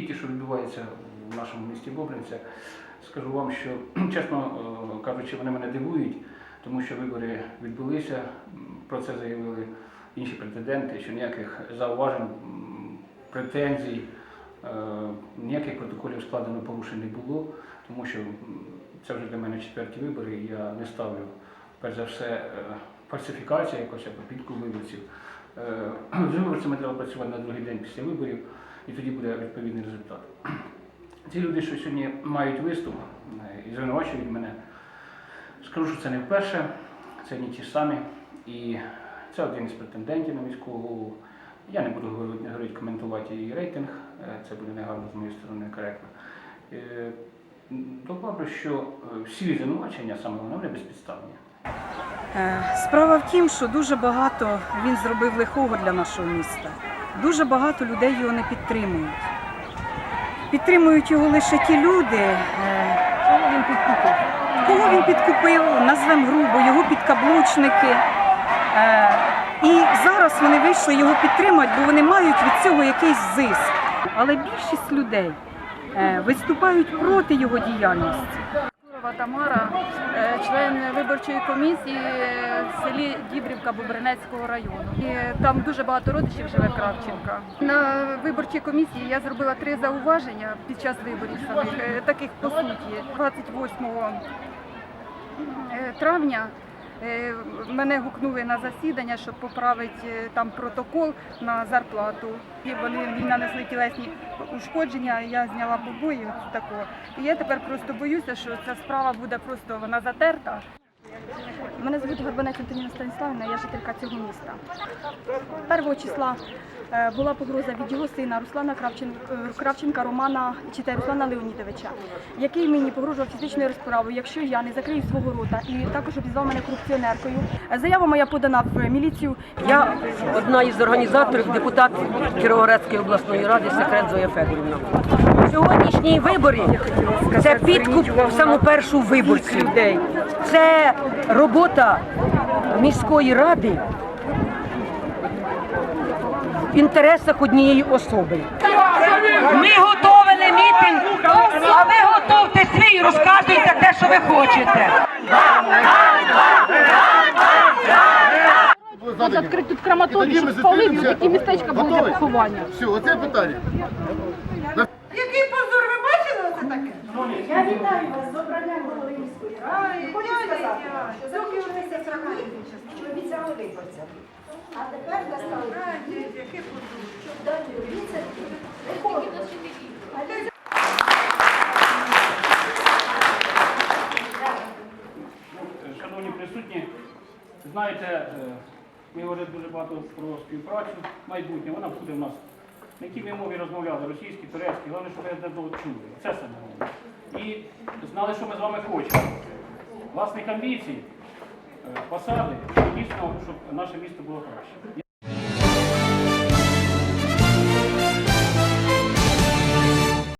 події, ті, що відбуваються в нашому місті Бобринця, скажу вам, що, чесно е, кажучи, вони мене дивують, тому що вибори відбулися, про це заявили інші претенденти, що ніяких зауважень, претензій, е, ніяких протоколів складено порушень не було, тому що це вже для мене четверті вибори, і я не ставлю, перш за все, е, фальсифікація якось або підкуп виборців. З виборцями треба працювати на другий день після виборів, і тоді буде відповідний результат. Ці люди, що сьогодні мають виступ е, і звинувачують мене, скажу, що це не вперше, це не ті самі. І це один із претендентів на міського голову. Я не буду говорити, коментувати її рейтинг, е, це буде негарно з моєї сторони некоректно. Е, Добавлю, що всі звинувачення, саме вони безпідставні. Справа в тім, що дуже багато він зробив лихого для нашого міста. Дуже багато людей його не підтримують. Підтримують його лише ті люди, е, кого він підкупив. Кого він підкупив, назвемо грубо, його підкаблучники. Е, І зараз вони вийшли його підтримати, бо вони мають від цього якийсь зиск. Але більшість людей е, виступають проти його діяльності. Курова Тамара, е, член виборчої комісії в селі Дібрівка Бобринецького району. І там дуже багато родичів живе Кравченка. На виборчій комісії я зробила три зауваження під час виборів самих, е, таких по суті. 28 е, травня мене гукнули на засідання, щоб поправити е, там протокол на зарплату. І вони мені нанесли тілесні ушкодження, я зняла побої такого. І я тепер просто боюся, що ця справа буде просто вона затерта. Мене звуть Горбанець Антоніна Станіславівна, я жителька цього міста. 1 числа е, була погроза від його сина Руслана е, Кравченка Романа чи Руслана Леонідовича, який мені погрожував фізичною розправою, якщо я не закрию свого рота і також обізвав мене корупціонеркою. Заява моя подана в міліцію. Я одна із організаторів, депутат Кіровоградської обласної ради, секрет Зоя Федорівна. Сьогоднішні вибори це підкуп в саму першу виборців. Це робота міської ради в інтересах однієї особи. Ми готовили мітинг, а ви готовте свій розказуйте те, що ви хочете. От відкрити тут крематорій, щоб спалив і такі містечка були для поховання. Все, оце питання. Який позор, ви бачили оце таке? Я вітаю вас з обранням голови міської ради. Хочу сказати, що за кілька обіцяли виборцям. А тепер обіцянки виконувати. А для цього Шановні присутні, знаєте, е, ми говорили дуже багато про співпрацю майбутнє. Вона буде в нас. На якій ми мові розмовляли, російській, турецькій, головне, щоб ви не чули. Це саме. І знали, що ми з вами хочемо. Власних амбіцій, е, посади, і дійсно, щоб наше місто було краще.